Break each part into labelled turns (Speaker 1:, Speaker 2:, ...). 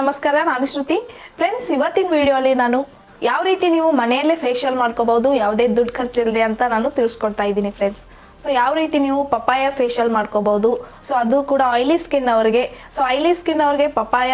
Speaker 1: ನಮಸ್ಕಾರ, ನಾನು ಶ್ರುತಿ. ಫ್ರೆಂಡ್ಸ್ ಇವತ್ತಿನ ವಿಡಿಯೋಲಿ ನಾನು ಯಾವ ರೀತಿ ನೀವು ಮನೆಯಲ್ಲೇ ಫೇಶಿಯಲ್ ಮಾಡ್ಕೋಬಹುದು, ಯಾವುದೇ ದುಡ್ಡು ಖರ್ಚಿಲ್ಲದೆ ಅಂತ ನಾನು ತಿಳಿಸ್ಕೊಡ್ತಾ ಇದ್ದೀನಿ ಫ್ರೆಂಡ್ಸ್ ಸೊ ಯಾವ ರೀತಿ ನೀವು ಪಪಾಯ ಫೇಶಿಯಲ್ ಮಾಡ್ಕೋಬಹುದು ಸೊ ಅದು ಕೂಡ ಆಯಿಲಿ ಸ್ಕಿನ್ ಅವರಿಗೆ. ಸೊ ಆಯಿಲಿ ಸ್ಕಿನ್ ಅವರಿಗೆ ಪಪಾಯ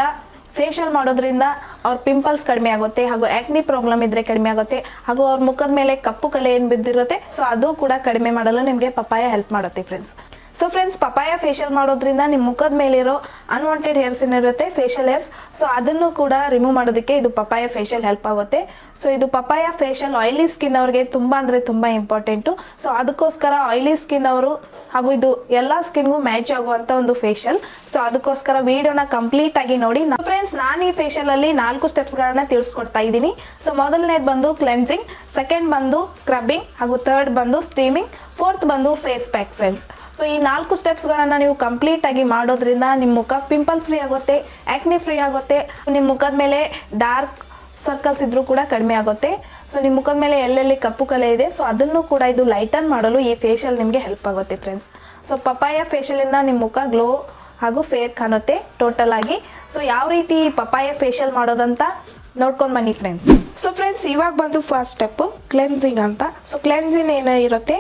Speaker 1: ಫೇಶಿಯಲ್ ಮಾಡೋದ್ರಿಂದ ಅವ್ರ ಪಿಂಪಲ್ಸ್ ಕಡಿಮೆ ಆಗುತ್ತೆ, ಹಾಗೂ ಆಕ್ನಿ ಪ್ರಾಬ್ಲಮ್ ಇದ್ರೆ ಕಡಿಮೆ ಆಗುತ್ತೆ, ಹಾಗೂ ಅವ್ರ ಮುಖದ ಮೇಲೆ ಕಪ್ಪು ಕಲೆ ಏನು ಬಿದ್ದಿರುತ್ತೆ ಸೊ ಅದು ಕೂಡ ಕಡಿಮೆ ಮಾಡಲು ನಿಮಗೆ ಪಪಾಯ ಹೆಲ್ಪ್ ಮಾಡುತ್ತೆ friends so friends papaya facial ಮಾಡೋದ್ರಿಂದ ನಿಮ್ಮ ಮುಖದ ಮೇಲಿರೋ ಅನ್ವಾಂಟೆಡ್ ಹೇರ್ಸ್ ಏನಿರುತ್ತೆ ಫೇಶಿಯಲ್ ಹೇರ್ಸ್ ಸೊ ಅದನ್ನು ಕೂಡ ರಿಮೂವ್ ಮಾಡೋದಕ್ಕೆ ಇದು ಪಪಾಯ ಫೇಶಿಯಲ್ ಹೆಲ್ಪ್ ಆಗುತ್ತೆ. ಸೊ ಇದು ಪಪಾಯ ಫೇಶಿಯಲ್ ಆಯಿಲಿ ಸ್ಕಿನ್ ಅವ್ರಿಗೆ ತುಂಬ ಅಂದರೆ ತುಂಬ ಇಂಪಾರ್ಟೆಂಟು ಸೊ ಅದಕ್ಕೋಸ್ಕರ ಆಯಿಲಿ ಸ್ಕಿನ್ ಅವರು ಹಾಗೂ ಇದು ಎಲ್ಲ ಸ್ಕಿನ್ಗೂ ಮ್ಯಾಚ್ ಆಗುವಂತ ಒಂದು ಫೇಶಿಯಲ್ ಸೊ ಅದಕ್ಕೋಸ್ಕರ ವಿಡಿಯೋನ ಕಂಪ್ಲೀಟ್ ಆಗಿ ನೋಡಿ. ಫ್ರೆಂಡ್ಸ್ ನಾನು ಈ ಫೇಶಿಯಲ್ ಅಲ್ಲಿ ನಾಲ್ಕು ಸ್ಟೆಪ್ಸ್ಗಳನ್ನ ತಿಳಿಸ್ಕೊಡ್ತಾ ಇದ್ದೀನಿ. ಸೊ ಮೊದಲನೇದು ಬಂದು ಕ್ಲೆನ್ಸಿಂಗ್ ಸೆಕೆಂಡ್ ಬಂದು ಸ್ಕ್ರಬ್ಬಿಂಗ್ ಹಾಗೂ ಥರ್ಡ್ ಬಂದು ಸ್ಟೀಮಿಂಗ್ ಫೋರ್ತ್ ಬಂದು ಫೇಸ್ ಪ್ಯಾಕ್ ಫ್ರೆಂಡ್ಸ್ ಸೊ ಈ ನಾಲ್ಕು ಸ್ಟೆಪ್ಸ್ಗಳನ್ನು ನೀವು ಕಂಪ್ಲೀಟ್ ಆಗಿ ಮಾಡೋದ್ರಿಂದ ನಿಮ್ಮ ಮುಖ ಪಿಂಪಲ್ ಫ್ರೀ ಆಗುತ್ತೆ ಆ್ಯಕ್ನಿ ಫ್ರೀ ಆಗುತ್ತೆ. ನಿಮ್ಮ ಮುಖದ ಮೇಲೆ ಡಾರ್ಕ್ ಸರ್ಕಲ್ಸ್ ಇದ್ರೂ ಕೂಡ ಕಡಿಮೆ ಆಗುತ್ತೆ. ಸೊ ನಿಮ್ಮ ಮುಖದ ಮೇಲೆ ಎಲ್ಲೆಲ್ಲಿ ಕಪ್ಪು ಕಲೆ ಇದೆ ಸೊ ಅದನ್ನು ಕೂಡ ಇದು ಲೈಟನ್ ಮಾಡಲು ಈ ಫೇಶಿಯಲ್ ನಿಮಗೆ ಹೆಲ್ಪ್ ಆಗುತ್ತೆ ಫ್ರೆಂಡ್ಸ್ ಸೊ ಪಪಾಯ ಫೇಶಿಯಲಿಂದ ನಿಮ್ಮ ಮುಖ ಗ್ಲೋ ಹಾಗೂ ಫೇರ್ ಕಾಣುತ್ತೆ ಟೋಟಲ್ ಆಗಿ. ಸೊ ಯಾವ ರೀತಿ ಪಪಾಯ ಫೇಶಿಯಲ್ ಮಾಡೋದಂತ ನೋಡ್ಕೊಂಡು ಬನ್ನಿ ಫ್ರೆಂಡ್ಸ್ ಸೊ ಫ್ರೆಂಡ್ಸ್ ಇವಾಗ ಬಂದು ಫಸ್ಟ್ ಸ್ಟೆಪ್ ಕ್ಲೆನ್ಸಿಂಗ್ ಅಂತ. ಸೊ ಕ್ಲೆನ್ಸಿಂಗ್ ಏನಿರುತ್ತೆ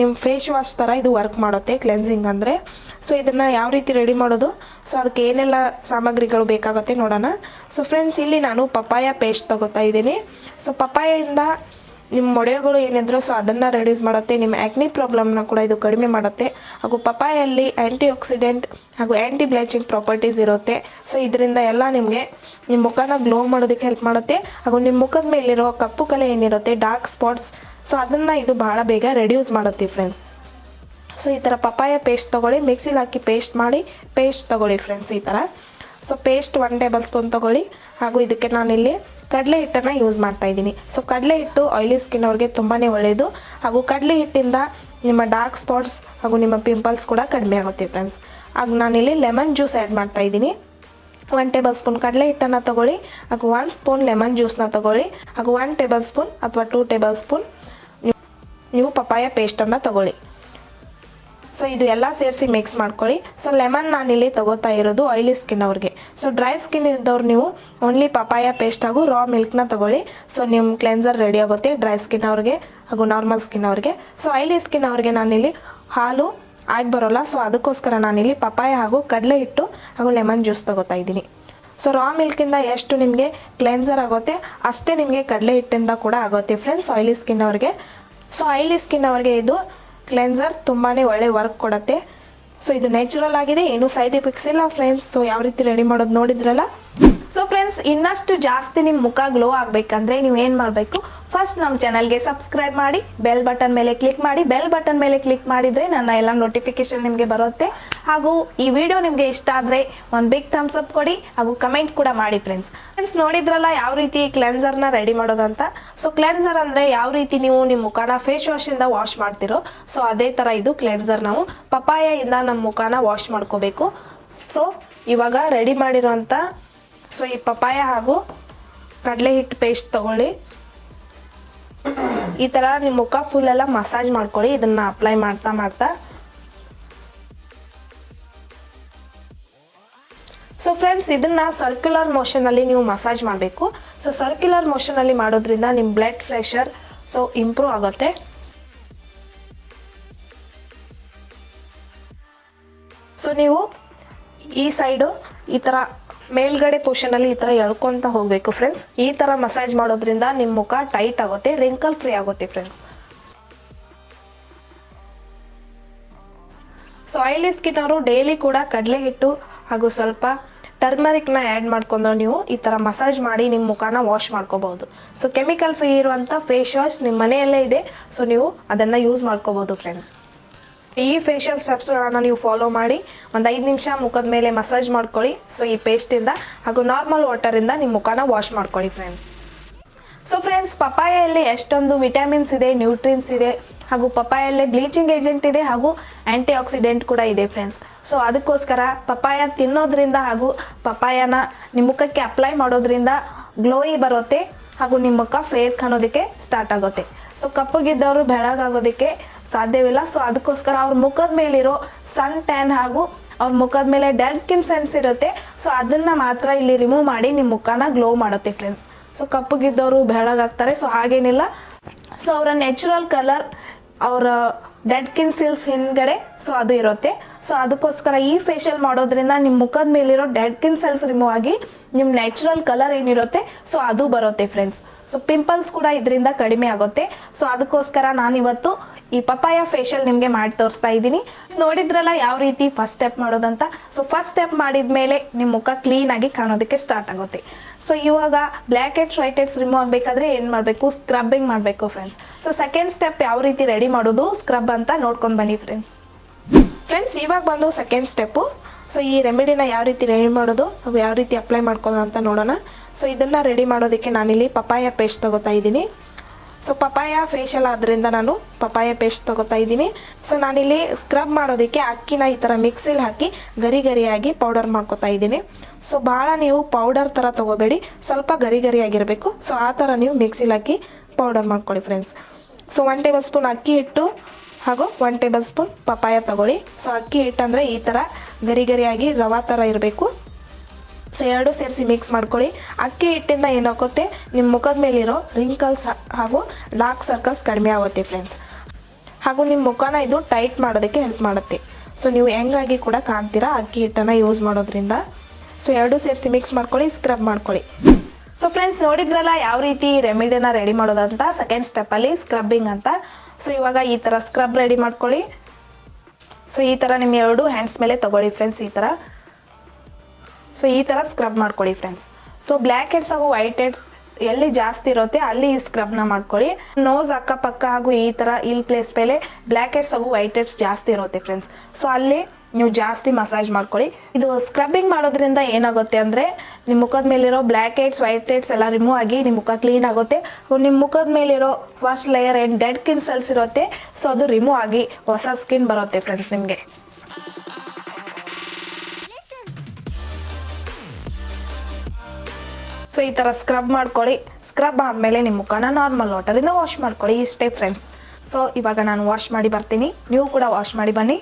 Speaker 1: ನಿಮ್ಮ ಫೇಸ್ ವಾಶ್ ಥರ ಇದು ವರ್ಕ್ ಮಾಡುತ್ತೆ ಕ್ಲೆನ್ಸಿಂಗ್ ಅಂದರೆ. ಸೊ ಇದನ್ನು ಯಾವ ರೀತಿ ರೆಡಿ ಮಾಡೋದು? ಸೊ ಅದಕ್ಕೆ ಏನೆಲ್ಲ ಸಾಮಗ್ರಿಗಳು ಬೇಕಾಗುತ್ತೆ ನೋಡೋಣ. ಸೊ ಫ್ರೆಂಡ್ಸ್ ಇಲ್ಲಿ ನಾನು ಪಪ್ಪಾಯ ಪೇಸ್ಟ್ ತಗೋತಾ ಇದ್ದೀನಿ. ಸೊ ಪಪಾಯಿಂದ ನಿಮ್ಮ ಮೊಡೆಗಳು ಏನಿದ್ರು ಸೊ ಅದನ್ನು ರೆಡ್ಯೂಸ್ ಮಾಡುತ್ತೆ. ನಿಮ್ಮ ಆ್ಯಕ್ನಿ ಪ್ರಾಬ್ಲಮ್ನ ಕೂಡ ಇದು ಕಡಿಮೆ ಮಾಡುತ್ತೆ. ಹಾಗೂ ಪಪ್ಪಾಯಲ್ಲಿ ಆ್ಯಂಟಿ ಆಕ್ಸಿಡೆಂಟ್ ಹಾಗೂ ಆ್ಯಂಟಿ ಬ್ಲೀಚಿಂಗ್ ಪ್ರಾಪರ್ಟೀಸ್ ಇರುತ್ತೆ. ಸೊ ಇದರಿಂದ ಎಲ್ಲ ನಿಮಗೆ ನಿಮ್ಮ ಮುಖನ ಗ್ಲೋ ಮಾಡೋದಕ್ಕೆ ಹೆಲ್ಪ್ ಮಾಡುತ್ತೆ. ಹಾಗೂ ನಿಮ್ಮ ಮುಖದ ಮೇಲಿರೋ ಕಪ್ಪು ಕಲೆ ಏನಿರುತ್ತೆ ಡಾರ್ಕ್ ಸ್ಪಾಟ್ಸ್ ಸೊ ಅದನ್ನು ಇದು ಬಹಳ ಬೇಗ ರೆಡ್ಯೂಸ್ ಮಾಡುತ್ತೆ ಫ್ರೆಂಡ್ಸ್ ಸೊ ಈ ಥರ ಪಪ್ಪಾಯ ಪೇಸ್ಟ್ ತೊಗೊಳ್ಳಿ ಮಿಕ್ಸಿಲಿ ಹಾಕಿ ಪೇಸ್ಟ್ ಮಾಡಿ ಪೇಸ್ಟ್ ತೊಗೊಳ್ಳಿ ಫ್ರೆಂಡ್ಸ್ ಈ ಥರ so paste one tablespoon ತೊಗೊಳ್ಳಿ. ಹಾಗೂ ಇದಕ್ಕೆ ನಾನಿಲ್ಲಿ ಕಡಲೆ ಹಿಟ್ಟನ್ನು ಯೂಸ್ ಮಾಡ್ತಾ ಇದ್ದೀನಿ. ಸೊ ಕಡಲೆ ಹಿಟ್ಟು ಆಯಿಲಿ ಸ್ಕಿನ್ ಅವ್ರಿಗೆ ತುಂಬಾ ಒಳ್ಳೆಯದು ಹಾಗೂ ಕಡಲೆ ಹಿಟ್ಟಿಂದ ನಿಮ್ಮ ಡಾರ್ಕ್ ಸ್ಪಾಟ್ಸ್ ಹಾಗೂ ನಿಮ್ಮ ಪಿಂಪಲ್ಸ್ ಕೂಡ ಕಡಿಮೆ ಆಗುತ್ತೆ ಫ್ರೆಂಡ್ಸ್ ಹಾಗೂ ನಾನಿಲ್ಲಿ ಲೆಮನ್ ಜ್ಯೂಸ್ ಆ್ಯಡ್ ಮಾಡ್ತಾ ಇದ್ದೀನಿ. ಒನ್ ಟೇಬಲ್ ಸ್ಪೂನ್ ಕಡಲೆ ಹಿಟ್ಟನ್ನು ತಗೊಳ್ಳಿ. ಹಾಗೂ ಒನ್ ಸ್ಪೂನ್ ಲೆಮನ್ ಜ್ಯೂಸ್ನ ತಗೊಳ್ಳಿ. ಹಾಗೂ ಒನ್ ಟೇಬಲ್ ಸ್ಪೂನ್ ಅಥವಾ ಟೂ ಟೇಬಲ್ ಸ್ಪೂನ್ ನೀವು ಪಪ್ಪಾಯ ಪೇಸ್ಟನ್ನು ತಗೊಳ್ಳಿ. ಸೊ ಇದು ಎಲ್ಲ ಸೇರಿಸಿ ಮಿಕ್ಸ್ ಮಾಡ್ಕೊಳ್ಳಿ. ಸೊ ಲೆಮನ್ ನಾನಿಲ್ಲಿ ತಗೋತಾ ಇರೋದು ಆಯಿಲಿ ಸ್ಕಿನ್ ಅವ್ರಿಗೆ. ಸೊ ಡ್ರೈ ಸ್ಕಿನ್ ಇದ್ದವ್ರು ನೀವು ಓನ್ಲಿ ಪಪ್ಪಾಯ ಪೇಸ್ಟ್ ಹಾಗೂ ರಾ ಮಿಲ್ಕ್ನ ತಗೊಳ್ಳಿ. ಸೊ ನಿಮ್ಮ ಕ್ಲೆನ್ಸರ್ ರೆಡಿ ಆಗುತ್ತೆ ಡ್ರೈ ಸ್ಕಿನ್ ಅವ್ರಿಗೆ ಹಾಗೂ ನಾರ್ಮಲ್ ಸ್ಕಿನ್ ಅವ್ರಿಗೆ. ಸೊ ಆಯಿಲಿ ಸ್ಕಿನ್ ಅವ್ರಿಗೆ ನಾನಿಲ್ಲಿ ಹಾಲು ಆಗಿ ಬರೋಲ್ಲ. ಸೊ ಅದಕ್ಕೋಸ್ಕರ ನಾನಿಲ್ಲಿ ಪಪ್ಪಾಯ ಹಾಗೂ ಕಡಲೆ ಹಿಟ್ಟು ಹಾಗೂ ಲೆಮನ್ ಜ್ಯೂಸ್ ತಗೋತಾ ಇದ್ದೀನಿ. ಸೊ ರಾ ಮಿಲ್ಕಿಂದ ಎಷ್ಟು ನಿಮಗೆ ಕ್ಲೆನ್ಸರ್ ಆಗುತ್ತೆ ಅಷ್ಟೇ ನಿಮಗೆ ಕಡಲೆ ಹಿಟ್ಟಿಂದ ಕೂಡ ಆಗುತ್ತೆ. ಫ್ರೆಂಡ್ಸ್ ಆಯಿಲಿ ಸ್ಕಿನ್ ಅವ್ರಿಗೆ ಸೊ ಆಯಿಲಿ ಸ್ಕಿನ್ ಅವರಿಗೆ ಇದು ಕ್ಲೆನ್ಸರ್ ತುಂಬಾ ಒಳ್ಳೆ ವರ್ಕ್ ಕೊಡುತ್ತೆ. ಸೊ ಇದು ನ್ಯಾಚುರಲ್ ಆಗಿದೆ, ಏನು ಸೈಡ್ ಎಫೆಕ್ಟ್ಸ್ ಇಲ್ಲ ಫ್ರೆಂಡ್ಸ್ ಸೊ ಯಾವ ರೀತಿ ರೆಡಿ ಮಾಡೋದು ನೋಡಿದ್ರಲ್ಲ? ಸೊ ಫ್ರೆಂಡ್ಸ್ ಇನ್ನಷ್ಟು ಜಾಸ್ತಿ ನಿಮ್ಮ ಮುಖ ಗ್ಲೋ ಆಗಬೇಕಂದ್ರೆ ನೀವು ಏನು ಮಾಡಬೇಕು? ಫಸ್ಟ್ ನಮ್ಮ ಚಾನಲ್ಗೆ ಸಬ್ಸ್ಕ್ರೈಬ್ ಮಾಡಿ ಬೆಲ್ ಬಟನ್ ಮೇಲೆ ಕ್ಲಿಕ್ ಮಾಡಿ ಬೆಲ್ ಬಟನ್ ಮೇಲೆ ಕ್ಲಿಕ್ ಮಾಡಿದರೆ ನನ್ನ ಎಲ್ಲ ನೋಟಿಫಿಕೇಶನ್ ನಿಮಗೆ ಬರುತ್ತೆ. ಹಾಗೂ ಈ ವಿಡಿಯೋ ನಿಮಗೆ ಇಷ್ಟ ಆದರೆ ಒಂದು ಬಿಗ್ ಥಮ್ಸ್ ಅಪ್ ಕೊಡಿ, ಹಾಗೂ ಕಮೆಂಟ್ ಕೂಡ ಮಾಡಿ ಫ್ರೆಂಡ್ಸ್ ಫ್ರೆಂಡ್ಸ್ ನೋಡಿದ್ರಲ್ಲ ಯಾವ ರೀತಿ ಕ್ಲೆನ್ಸರ್ನ ರೆಡಿ ಮಾಡೋದಂತ? ಸೊ ಕ್ಲೆನ್ಸರ್ ಅಂದರೆ ಯಾವ ರೀತಿ ನೀವು ನಿಮ್ಮ ಮುಖನ ಫೇಸ್ ವಾಶಿಂದ ವಾಶ್ ಮಾಡ್ತಿರೋ? ಸೊ ಅದೇ ಥರ ಇದು ಕ್ಲೆನ್ಸರ್ ನಾವು ಪಪಾಯಿಂದ ನಮ್ಮ ಮುಖನ ವಾಶ್ ಮಾಡ್ಕೋಬೇಕು. ಸೊ ಇವಾಗ ರೆಡಿ ಮಾಡಿರೋಂಥ ಸೊ ಈ ಪಪಾಯ ಹಾಗೂ ಕಡಲೆ ಹಿಟ್ಟು ಪೇಸ್ಟ್ ತಗೊಳ್ಳಿ. ಈ ಥರ ನಿಮ್ಮ ಮುಖ ಫುಲ್ ಎಲ್ಲ ಮಸಾಜ್ ಮಾಡ್ಕೊಳ್ಳಿ. ಇದನ್ನು ಅಪ್ಲೈ ಮಾಡ್ತಾ ಮಾಡ್ತಾ. ಸೊ ಫ್ರೆಂಡ್ಸ್ ಇದನ್ನ ಸರ್ಕ್ಯುಲರ್ ಮೋಷನಲ್ಲಿ ನೀವು ಮಸಾಜ್ ಮಾಡಬೇಕು. ಸೊ ಸರ್ಕ್ಯುಲರ್ ಮೋಷನಲ್ಲಿ ಮಾಡೋದ್ರಿಂದ ನಿಮ್ಮ ಬ್ಲಡ್ ಪ್ರೆಷರ್ ಸೊ ಇಂಪ್ರೂವ್ ಆಗುತ್ತೆ. ಸೊ ನೀವು ಈ ಸೈಡು ಈ ಥರ ಮೇಲ್ಗಡೆ ಪೋರ್ಷನ್ ಅಲ್ಲಿ ಈ ತರ ಎಳ್ಕೊಂತ ಹೋಗಬೇಕು ಫ್ರೆಂಡ್ಸ್ ಈ ತರ ಮಸಾಜ್ ಮಾಡೋದ್ರಿಂದ ನಿಮ್ಮ ಮುಖ ಟೈಟ್ ಆಗುತ್ತೆ ರಿಂಕಲ್ ಫ್ರೀ ಆಗುತ್ತೆ ಫ್ರೆಂಡ್ಸ್ ಸೊ ಆಯಿಲಿ ಸ್ಕಿನ್ ಅವರು ಡೈಲಿ ಕೂಡ ಕಡಲೆ ಹಿಟ್ಟು ಹಾಗೂ ಸ್ವಲ್ಪ ಟರ್ಮರಿಕ್ನ ಆ್ಯಡ್ ಮಾಡ್ಕೊಂಡು ನೀವು ಈ ಥರ ಮಸಾಜ್ ಮಾಡಿ ನಿಮ್ಮ ಮುಖನ ವಾಶ್ ಮಾಡ್ಕೋಬಹುದು. ಸೊ ಕೆಮಿಕಲ್ ಫ್ರೀ ಇರುವಂಥ ಫೇಸ್ ವಾಶ್ ನಿಮ್ಮ ಮನೆಯಲ್ಲೇ ಇದೆ. ಸೊ ನೀವು ಅದನ್ನು ಯೂಸ್ ಮಾಡ್ಕೋಬಹುದು ಫ್ರೆಂಡ್ಸ್ ಈ ಫೇಶಿಯಲ್ ಸ್ಟೆಪ್ಸ್ಗಳನ್ನು ನೀವು ಫಾಲೋ ಮಾಡಿ, ಒಂದು ಐದು ನಿಮಿಷ ಮುಖದ ಮೇಲೆ ಮಸಾಜ್ ಮಾಡ್ಕೊಳ್ಳಿ. ಸೊ ಈ ಪೇಸ್ಟಿಂದ ಹಾಗೂ ನಾರ್ಮಲ್ ವಾಟರಿಂದ ನಿಮ್ಮ ಮುಖನ ವಾಶ್ ಮಾಡ್ಕೊಳ್ಳಿ ಫ್ರೆಂಡ್ಸ್ ಸೊ ಫ್ರೆಂಡ್ಸ್ ಪಪ್ಪಾಯಲ್ಲಿ ಎಷ್ಟೊಂದು ವಿಟಮಿನ್ಸ್ ಇದೆ ನ್ಯೂಟ್ರಿನ್ಸ್ ಇದೆ, ಹಾಗೂ ಪಪಾಯಲ್ಲಿ ಬ್ಲೀಚಿಂಗ್ ಏಜೆಂಟ್ ಇದೆ, ಹಾಗೂ ಆ್ಯಂಟಿ ಆಕ್ಸಿಡೆಂಟ್ ಕೂಡ ಇದೆ ಫ್ರೆಂಡ್ಸ್ ಸೊ ಅದಕ್ಕೋಸ್ಕರ ಪಪ್ಪಾಯ ತಿನ್ನೋದ್ರಿಂದ ಹಾಗೂ ಪಪ್ಪಾಯನ ನಿಮ್ಮ ಮುಖಕ್ಕೆ ಅಪ್ಲೈ ಮಾಡೋದ್ರಿಂದ ಗ್ಲೋಯಿ ಬರುತ್ತೆ, ಹಾಗೂ ನಿಮ್ಮ ಮುಖ ಫೇರ್ ಕಾಣೋದಕ್ಕೆ ಸ್ಟಾರ್ಟ್ ಆಗುತ್ತೆ. ಸೊ ಕಪ್ಪಗಿದ್ದವರು ಬೆಳಗಾಗೋದಕ್ಕೆ ಸಾಧ್ಯವಿಲ್ಲ. ಸೊ ಅದಕ್ಕೋಸ್ಕರ ಅವ್ರ ಮುಖದ ಮೇಲಿರೋ ಸನ್ ಟ್ಯಾನ್ ಹಾಗೂ ಅವ್ರ ಮುಖದ ಮೇಲೆ ಕಿನ್ ಸೆನ್ಸ್ ಇರುತ್ತೆ. ಸೊ ಅದನ್ನ ಮಾತ್ರ ಇಲ್ಲಿ ರಿಮೂವ್ ಮಾಡಿ ನಿಮ್ಮ ಮುಖನ ಗ್ಲೋ ಮಾಡುತ್ತೆ ಫ್ರೆಂಡ್ಸ್ ಸೊ ಕಪ್ಪಗಿದ್ದವರು ಬೆಳಗಾಗ್ತಾರೆ ಸೊ ಹಾಗೇನಿಲ್ಲ. ಸೊ ಅವರ ನ್ಯಾಚುರಲ್ ಕಲರ್ ಅವರ ಡೆಡ್ ಕಿನ್ ಸಿಲ್ಸ್ ಹಿಂದ್ಗಡೆ ಸೊ ಅದು ಇರುತ್ತೆ. ಸೊ ಅದಕ್ಕೋಸ್ಕರ ಈ ಫೇಶಿಯಲ್ ಮಾಡೋದ್ರಿಂದ ನಿಮ್ಮ ಮುಖದ ಮೇಲಿರೋ ಡೆಡ್ ಕಿನ್ ಸೆಲ್ಸ್ ರಿಮೂವ್ ಆಗಿ ನಿಮ್ಮ ನ್ಯಾಚುರಲ್ ಕಲರ್ ಏನಿರುತ್ತೆ ಸೊ ಅದು ಬರುತ್ತೆ ಫ್ರೆಂಡ್ಸ್ ಸೊ ಪಿಂಪಲ್ಸ್ ಕೂಡ ಇದರಿಂದ ಕಡಿಮೆ ಆಗುತ್ತೆ. ಸೊ ಅದಕ್ಕೋಸ್ಕರ ನಾನು ಇವತ್ತು ಈ ಪಪಾಯ ಫೇಶಿಯಲ್ ನಿಮಗೆ ಮಾಡಿ ತೋರಿಸ್ತಾ ಇದ್ದೀನಿ. ನೋಡಿದ್ರಲ್ಲ ಯಾವ ರೀತಿ ಫಸ್ಟ್ ಸ್ಟೆಪ್ ಮಾಡೋದಂತ? ಸೊ ಫಸ್ಟ್ ಸ್ಟೆಪ್ ಮಾಡಿದ ಮೇಲೆ ನಿಮ್ಮ ಮುಖ ಆಗಿ ಕಾಣೋದಕ್ಕೆ ಸ್ಟಾರ್ಟ್ ಆಗುತ್ತೆ. ಸೊ ಇವಾಗ blackheads whiteheads remove ಆಗಬೇಕಾದ್ರೆ ಏನು ಮಾಡಬೇಕು? ಸ್ಕ್ರಬ್ಬಿಂಗ್ ಮಾಡಬೇಕು ಫ್ರೆಂಡ್ಸ್ ಸೊ ಸೆಕೆಂಡ್ ಸ್ಟೆಪ್ ಯಾವ ರೀತಿ ರೆಡಿ ಮಾಡೋದು? ಸ್ಕ್ರಬ್ ಅಂತ ನೋಡ್ಕೊಂಡು ಬನ್ನಿ ಫ್ರೆಂಡ್ಸ್ ಫ್ರೆಂಡ್ಸ್ ಇವಾಗ ಬಂದು ಸೆಕೆಂಡ್ ಸ್ಟೆಪ್ಪು ಸೊ ಈ ರೆಮಿಡಿನ ಯಾವ ರೀತಿ ರೆಡಿ ಮಾಡೋದು ಅವು ಯಾವ ರೀತಿ ಅಪ್ಲೈ ಮಾಡ್ಕೋದು ಅಂತ ನೋಡೋಣ. ಸೊ ಇದನ್ನು ರೆಡಿ ಮಾಡೋದಕ್ಕೆ ನಾನಿಲ್ಲಿ ಪಪಾಯ ಪೇಸ್ಟ್ ತೊಗೋತಾ ಇದ್ದೀನಿ. ಸೊ ಪಪಾಯ ಫೇಶಿಯಲ್ ಆದ್ದರಿಂದ ನಾನು ಪಪಾಯ ಪೇಸ್ಟ್ ತೊಗೋತಾ ಇದ್ದೀನಿ. ಸೊ ನಾನಿಲ್ಲಿ ಸ್ಕ್ರಬ್ ಮಾಡೋದಕ್ಕೆ ಅಕ್ಕಿನ ಈ ಥರ ಮಿಕ್ಸಿಲಿ ಹಾಕಿ ಗರಿ ಗರಿಯಾಗಿ ಪೌಡರ್ ಮಾಡ್ಕೋತಾ ಇದ್ದೀನಿ. ಸೊ ಭಾಳ ನೀವು ಪೌಡರ್ ಥರ ತಗೋಬೇಡಿ. ಸ್ವಲ್ಪ ಗರಿ ಗರಿಯಾಗಿರಬೇಕು ಸೊ ಆ ಥರ ನೀವು ಮಿಕ್ಸಿಲಿ ಹಾಕಿ ಪೌಡರ್ ಮಾಡ್ಕೊಳ್ಳಿ friends so one tablespoon ಅಕ್ಕಿ ಹಿಟ್ಟು ಹಾಗೂ ಒನ್ ಟೇಬಲ್ ಸ್ಪೂನ್ ಪಪಾಯ ತಗೊಳ್ಳಿ. ಸೊ ಅಕ್ಕಿ ಹಿಟ್ಟಂದರೆ ಈ ಥರ ಗರಿ ಗರಿಯಾಗಿ ರವಾ ಥರ ಇರಬೇಕು. ಸೊ ಎರಡು ಸೇರಿಸಿ ಮಿಕ್ಸ್ ಮಾಡ್ಕೊಳ್ಳಿ. ಅಕ್ಕಿ ಹಿಟ್ಟಿಂದ ಏನಾಗುತ್ತೆ? ನಿಮ್ಮ ಮುಖದ ಮೇಲಿರೋ ರಿಂಕಲ್ಸ್ ಹಾಗೂ ಡಾರ್ಕ್ ಸರ್ಕಲ್ಸ್ ಕಡಿಮೆ ಆಗುತ್ತೆ ಫ್ರೆಂಡ್ಸ್ ಹಾಗೂ ನಿಮ್ಮ ಮುಖನ ಇದು ಟೈಟ್ ಮಾಡೋದಕ್ಕೆ ಹೆಲ್ಪ್ ಮಾಡುತ್ತೆ. ಸೊ ನೀವು ಹೆಂಗಾಗಿ ಕೂಡ ಕಾಣ್ತೀರಾ ಅಕ್ಕಿ ಹಿಟ್ಟನ್ನು ಯೂಸ್ ಮಾಡೋದ್ರಿಂದ? ಸೊ ಎರಡು ಸೇರಿಸಿ ಮಿಕ್ಸ್ ಮಾಡ್ಕೊಳ್ಳಿ ಸ್ಕ್ರಬ್ ಮಾಡ್ಕೊಳ್ಳಿ. ಸೊ ಫ್ರೆಂಡ್ಸ್ ನೋಡಿದ್ರಲ್ಲ ಯಾವ ರೀತಿ ರೆಮಿಡಿನ ರೆಡಿ ಮಾಡೋದಂತ? ಸೆಕೆಂಡ್ ಸ್ಟೆಪ್ಪಲ್ಲಿ ಸ್ಕ್ರಬ್ಬಿಂಗ್ ಅಂತ. ಸೊ ಇವಾಗ ಈ ಥರ ಸ್ಕ್ರಬ್ ರೆಡಿ ಮಾಡ್ಕೊಳ್ಳಿ. ಸೊ ಈ ಥರ ನಿಮ್ಮ ಎರಡು ಹ್ಯಾಂಡ್ಸ್ ಮೇಲೆ ತಗೊಳ್ಳಿ ಫ್ರೆಂಡ್ಸ್ ಈ ಥರ ಸೊ ಈ ಥರ ಸ್ಕ್ರಬ್ ಮಾಡ್ಕೊಳ್ಳಿ ಫ್ರೆಂಡ್ಸ್ ಸೊ ಬ್ಲ್ಯಾಕ್ ಹೆಡ್ಸ್ ಹಾಗೂ ವೈಟ್ ಹೆಡ್ಸ್ ಎಲ್ಲಿ ಜಾಸ್ತಿ ಇರುತ್ತೆ ಅಲ್ಲಿ ಈ ಸ್ಕ್ರಬ್ನ ಮಾಡ್ಕೊಳ್ಳಿ. ನೋಸ್ ಅಕ್ಕಪಕ್ಕ ಹಾಗೂ ಈ ತರ ಇಲ್ ಪ್ಲೇಸ್ ಮೇಲೆ ಬ್ಲ್ಯಾಕ್ ಹೆಡ್ಸ್ ಹಾಗೂ ವೈಟ್ ಹೆಡ್ಸ್ ಜಾಸ್ತಿ ಇರುತ್ತೆ ಫ್ರೆಂಡ್ಸ್ ಸೊ ಅಲ್ಲಿ ನೀವು ಜಾಸ್ತಿ ಮಸಾಜ್ ಮಾಡ್ಕೊಳ್ಳಿ. ಇದು ಸ್ಕ್ರಬ್ಬಿಂಗ್ ಮಾಡೋದ್ರಿಂದ ಏನಾಗುತ್ತೆ ಅಂದರೆ ನಿಮ್ಮ ಮುಖದ ಮೇಲಿರೋ ಬ್ಲ್ಯಾಕ್ ಹೆಡ್ಸ್ ವೈಟ್ ಹೆಡ್ಸ್ ಎಲ್ಲ ರಿಮೂವ್ ಆಗಿ ನಿಮ್ಮ ಮುಖ ಕ್ಲೀನ್ ಆಗುತ್ತೆ. ನಿಮ್ಮ ಮುಖದ ಮೇಲಿರೋ first layer and dead skin cells ಇರುತ್ತೆ. ಸೊ ಅದು ರಿಮೂವ್ ಆಗಿ ಹೊಸ ಸ್ಕಿನ್ ಬರುತ್ತೆ ಫ್ರೆಂಡ್ಸ್ ನಿಮಗೆ. ಸೊ ಈ ಥರ ಸ್ಕ್ರಬ್ ಮಾಡ್ಕೊಳ್ಳಿ. ಸ್ಕ್ರಬ್ ಆದಮೇಲೆ ನಿಮ್ಮ ಮುಖನ ನಾರ್ಮಲ್ ವಾಟರಿಂದ ವಾಶ್ ಮಾಡ್ಕೊಳ್ಳಿ. ಇಷ್ಟೇ ಫ್ರೆಂಡ್ಸ್ ಸೊ ಇವಾಗ ನಾನು ವಾಶ್ ಮಾಡಿ ಬರ್ತೀನಿ. ನೀವು ಕೂಡ ವಾಶ್ ಮಾಡಿ ಬನ್ನಿ.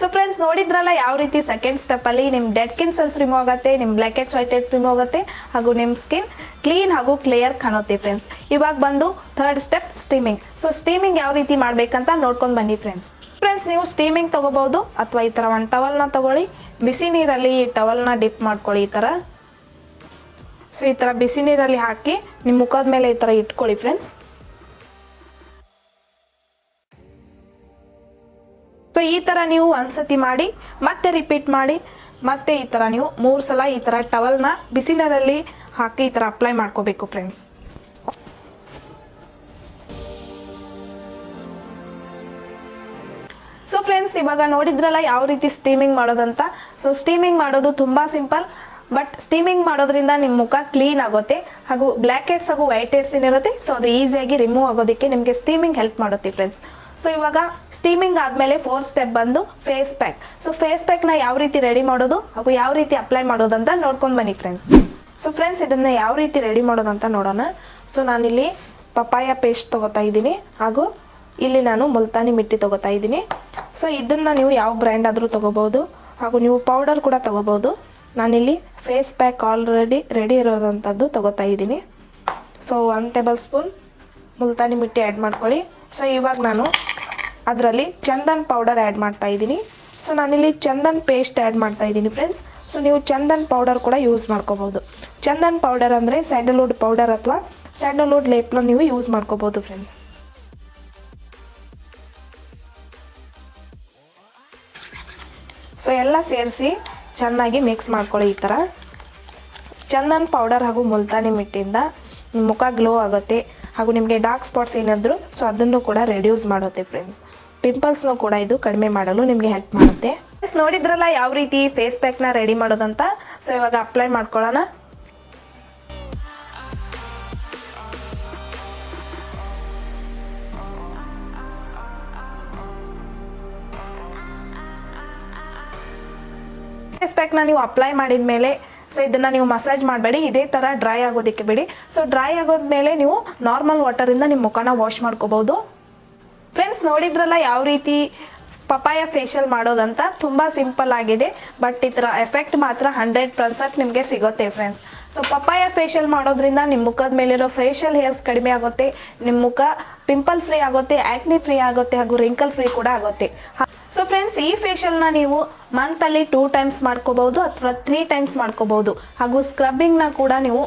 Speaker 1: ಸೊ ಫ್ರೆಂಡ್ಸ್ ನೋಡಿದ್ರಲ್ಲ ಯಾವ ರೀತಿ ಸೆಕೆಂಡ್ ಸ್ಟೆಪ್ಪಲ್ಲಿ ನಿಮ್ಮ ಡೆಡ್ ಕಿನ್ ಸೆಲ್ಸ್ ರಿಮೂವ್ ಆಗುತ್ತೆ ನಿಮ್ಮ ಬ್ಲ್ಯಾಕ್ ಹೆಡ್ಸ್ ವೈಟ್ ರಿಮೂವ್ ಆಗುತ್ತೆ, ಹಾಗೂ ನಿಮ್ಮ ಸ್ಕಿನ್ ಕ್ಲೀನ್ ಹಾಗೂ ಕ್ಲಿಯರ್ ಕಾಣುತ್ತೆ ಫ್ರೆಂಡ್ಸ್ ಇವಾಗ ಬಂದು third step steaming so steaming ಯಾವ ರೀತಿ ಮಾಡಬೇಕಂತ ನೋಡ್ಕೊಂಡು ಬನ್ನಿ ಫ್ರೆಂಡ್ಸ್ ಫ್ರೆಂಡ್ಸ್ ನೀವು ಸ್ಟೀಮಿಂಗ್ ತೊಗೋಬೋದು ಅಥವಾ ಈ ಥರ ಒಂದು ಟವಲ್ನ ತಗೊಳ್ಳಿ. ಬಿಸಿ ನೀರಲ್ಲಿ ಈ ಟವಲ್ನ ಡಿಪ್ ಮಾಡ್ಕೊಳ್ಳಿ ಈ ಥರ ಸೊ ಈ ಥರ ಬಿಸಿ ನೀರಲ್ಲಿ ಹಾಕಿ ನಿಮ್ಮ ಮುಖದ ಮೇಲೆ ಈ ಥರ ಇಟ್ಕೊಳ್ಳಿ ಫ್ರೆಂಡ್ಸ್ ಸೊ ಈ ಥರ ನೀವು ಒಂದ್ಸತಿ ಮಾಡಿ, ಮತ್ತೆ ರಿಪೀಟ್ ಮಾಡಿ, ಮತ್ತೆ ಈ ಥರ ನೀವು ಮೂರು ಸಲ ಈ ಥರ ಟವಲ್ನ ಬಿಸಿ ನೀರಲ್ಲಿ ಹಾಕಿ ಈ ಥರ ಅಪ್ಲೈ ಮಾಡ್ಕೋಬೇಕು ಫ್ರೆಂಡ್ಸ್ ಸೊ ಫ್ರೆಂಡ್ಸ್ ಇವಾಗ ನೋಡಿದ್ರಲ್ಲ ಯಾವ ರೀತಿ ಸ್ಟೀಮಿಂಗ್ ಮಾಡೋದಂತ? ಸೊ ಸ್ಟೀಮಿಂಗ್ ಮಾಡೋದು ತುಂಬಾ ಸಿಂಪಲ್ ಬಟ್ ಸ್ಟೀಮಿಂಗ್ ಮಾಡೋದ್ರಿಂದ ನಿಮ್ಮ ಮುಖ ಕ್ಲೀನ್ ಆಗುತ್ತೆ ಹಾಗೂ ಬ್ಲ್ಯಾಕ್ ಹೆಡ್ಸ್ ಹಾಗೂ ವೈಟ್ ಹೆಡ್ಸ್ ಏನಿರುತ್ತೆ ಸೊ ಅದು ಈಸಿಯಾಗಿ ರಿಮೂವ್ ಆಗೋದಕ್ಕೆ ನಿಮಗೆ ಸ್ಟೀಮಿಂಗ್ ಹೆಲ್ಪ್ ಮಾಡುತ್ತೆ ಫ್ರೆಂಡ್ಸ್ ಸೊ ಇವಾಗ ಸ್ಟೀಮಿಂಗ್ ಆದಮೇಲೆ ಫೋರ್ ಸ್ಟೆಪ್ ಬಂದು ಫೇಸ್ ಪ್ಯಾಕ್ ಸೊ ಫೇಸ್ ಪ್ಯಾಕ್ನ ಯಾವ ರೀತಿ ರೆಡಿ ಮಾಡೋದು ಹಾಗೂ ಯಾವ ರೀತಿ ಅಪ್ಲೈ ಮಾಡೋದಂತ ನೋಡ್ಕೊಂಡು ಬನ್ನಿ ಫ್ರೆಂಡ್ಸ್ ಸೊ ಫ್ರೆಂಡ್ಸ್ ಇದನ್ನ ಯಾವ ರೀತಿ ರೆಡಿ ಮಾಡೋದಂತ ನೋಡೋಣ. ಸೊ ನಾನಿಲ್ಲಿ ಪಪಾಯ ಪೇಸ್ಟ್ ತಗೋತಾ ಇದ್ದೀನಿ ಹಾಗೂ ಇಲ್ಲಿ ನಾನು ಮುಲ್ತಾನಿ ಮಿಟ್ಟಿ ತಗೋತಾ ಇದ್ದೀನಿ. ಸೊ ಇದನ್ನು ನೀವು ಯಾವ ಬ್ರ್ಯಾಂಡ್ ಆದರೂ ತಗೋಬೋದು ಹಾಗೂ ನೀವು ಪೌಡರ್ ಕೂಡ ತಗೋಬೋದು ನಾನಿಲ್ಲಿ ಫೇಸ್ ಪ್ಯಾಕ್ ಆಲ್ರೆಡಿ ರೆಡಿ ಇರೋದಂಥದ್ದು ತೊಗೋತಾ ಇದ್ದೀನಿ. So one tablespoon multani mitti add ಮಾಡ್ಕೊಳ್ಳಿ. ಸೊ ಇವಾಗ ನಾನು ಅದರಲ್ಲಿ ಚಂದನ್ ಪೌಡರ್ ಆ್ಯಡ್ ಮಾಡ್ತಾ ಇದ್ದೀನಿ. ಸೊ ನಾನಿಲ್ಲಿ ಚಂದನ್ ಪೇಸ್ಟ್ ಆ್ಯಡ್ ಮಾಡ್ತಾ ಇದ್ದೀನಿ ಫ್ರೆಂಡ್ಸ್ ಸೊ ನೀವು ಚಂದನ್ ಪೌಡರ್ ಕೂಡ ಯೂಸ್ ಮಾಡ್ಕೋಬೋದು. ಚಂದನ್ ಪೌಡರ್ ಅಂದರೆ ಸ್ಯಾಂಡಲ್ವುಡ್ ಪೌಡರ್ ಅಥವಾ ಸ್ಯಾಂಡಲ್ವುಡ್ ಲೇಪ್ನ ನೀವು ಯೂಸ್ ಮಾಡ್ಕೋಬೋದು ಫ್ರೆಂಡ್ಸ್ ಸೊ ಎಲ್ಲ ಸೇರಿಸಿ ಚೆನ್ನಾಗಿ ಮಿಕ್ಸ್ ಮಾಡ್ಕೊಳ್ಳಿ ಈ ಥರ ಚಂದನ್ ಪೌಡರ್ ಹಾಗೂ ಮುಲ್ತಾನಿ ಮಿಟ್ಟಿಂದ ನಿಮ್ಮ ಮುಖ ಗ್ಲೋ ಆಗುತ್ತೆ. ಹಾಗೂ ನಿಮಗೆ ಡಾರ್ಕ್ ಸ್ಪಾಟ್ಸ್ ಏನಾದರೂ ಸೊ ಅದನ್ನು ಕೂಡ ರೆಡ್ಯೂಸ್ ಮಾಡುತ್ತೆ ಫ್ರೆಂಡ್ಸ್ ಪಿಂಪಲ್ಸ್ನು ಕೂಡ ಇದು ಕಡಿಮೆ ಮಾಡಲು ನಿಮಗೆ ಹೆಲ್ಪ್ ಮಾಡುತ್ತೆ. ನೋಡಿದ್ರಲ್ಲ ಯಾವ ರೀತಿ ಫೇಸ್ ಪ್ಯಾಕ್ನ ರೆಡಿ ಮಾಡೋದಂತ? ಸೊ ಇವಾಗ ಅಪ್ಲೈ ಮಾಡ್ಕೊಳ್ಳೋಣ. ಫೇಸ್ ಪ್ಯಾಕ್ನ ನೀವು ಅಪ್ಲೈ ಮಾಡಿದ ಮೇಲೆ ಸೊ ಇದನ್ನ ನೀವು ಮಸಾಜ್ ಮಾಡಬೇಡಿ, ಇದೇ ತರ ಡ್ರೈ ಆಗೋದಕ್ಕೆ ಬಿಡಿ. ಸೊ ಡ್ರೈ ಆಗೋದ್ಮೇಲೆ ನೀವು ನಾರ್ಮಲ್ ವಾಟರಿಂದ ನಿಮ್ಮ ಮುಖನ ವಾಶ್ ಮಾಡ್ಕೋಬಹುದು ಫ್ರೆಂಡ್ಸ್ ನೋಡಿದ್ರಲ್ಲ ಯಾವ ರೀತಿ ಪಪಾಯ ಫೇಶಿಯಲ್ ಮಾಡೋದಂತ? ತುಂಬ ಸಿಂಪಲ್ ಆಗಿದೆ ಬಟ್ ಇದರ ಎಫೆಕ್ಟ್ ಮಾತ್ರ ಹಂಡ್ರೆಡ್ ಪರ್ಸೆಂಟ್ ನಿಮಗೆ ಸಿಗುತ್ತೆ ಫ್ರೆಂಡ್ಸ್ ಸೊ ಪಪಾಯ ಫೇಶಿಯಲ್ ಮಾಡೋದ್ರಿಂದ ನಿಮ್ಮ ಮುಖದ ಮೇಲಿರೋ ಫೇಶಿಯಲ್ ಹೇರ್ಸ್ ಕಡಿಮೆ ಆಗುತ್ತೆ ನಿಮ್ಮ ಮುಖ ಪಿಂಪಲ್ ಫ್ರೀ ಆಗುತ್ತೆ ಆಕ್ನಿ ಫ್ರೀ ಆಗುತ್ತೆ, ಹಾಗೂ ರಿಂಕಲ್ ಫ್ರೀ ಕೂಡ ಆಗುತ್ತೆ. ಸೊ ಫ್ರೆಂಡ್ಸ್ ಈ ಫೇಶಿಯಲ್ನ ನೀವು ಮಂತಲ್ಲಿ ಟೂ ಟೈಮ್ಸ್ ಮಾಡ್ಕೋಬಹುದು ಅಥವಾ ತ್ರೀ ಟೈಮ್ಸ್ ಮಾಡ್ಕೋಬಹುದು. ಹಾಗೂ ಸ್ಕ್ರಬ್ಬಿಂಗ್ನ ಕೂಡ ನೀವು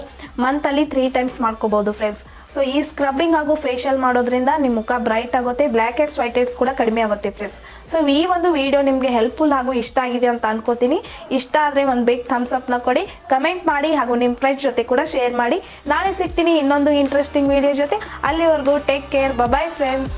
Speaker 1: ಮಂತಲ್ಲಿ ತ್ರೀ ಟೈಮ್ಸ್ ಮಾಡ್ಕೋಬಹುದು ಫ್ರೆಂಡ್ಸ್ ಸೊ ಈ ಸ್ಕ್ರಬ್ಬಿಂಗ್ ಹಾಗೂ ಫೇಶಿಯಲ್ ಮಾಡೋದ್ರಿಂದ ನಿಮ್ಮ ಮುಖ ಬ್ರೈಟ್ ಆಗುತ್ತೆ ಬ್ಲ್ಯಾಕ್ ಹೆಡ್ಸ್ ವೈಟ್ ಹೆಡ್ಸ್ ಕೂಡ ಕಡಿಮೆ ಆಗುತ್ತೆ ಫ್ರೆಂಡ್ಸ್ ಸೊ ಈ ಒಂದು ವಿಡಿಯೋ ನಿಮಗೆ ಹೆಲ್ಪ್ಫುಲ್ ಹಾಗೂ ಇಷ್ಟ ಆಗಿದೆ ಅಂತ ಅನ್ಕೋತೀನಿ. ಇಷ್ಟ ಆದರೆ ಒಂದು ಬಿಗ್ ಥಮ್ಸ್ ಅಪ್ನ ಕೊಡಿ ಕಮೆಂಟ್ ಮಾಡಿ ಹಾಗೂ ನಿಮ್ಮ ಫ್ರೆಂಡ್ಸ್ ಜೊತೆ ಕೂಡ ಶೇರ್ ಮಾಡಿ. ನಾಳೆ ಸಿಗ್ತೀನಿ ಇನ್ನೊಂದು ಇಂಟ್ರೆಸ್ಟಿಂಗ್ ವಿಡಿಯೋ ಜೊತೆ. ಅಲ್ಲಿವರೆಗೂ ಟೇಕ್ ಕೇರ್ ಬಾಯ್ ಫ್ರೆಂಡ್ಸ್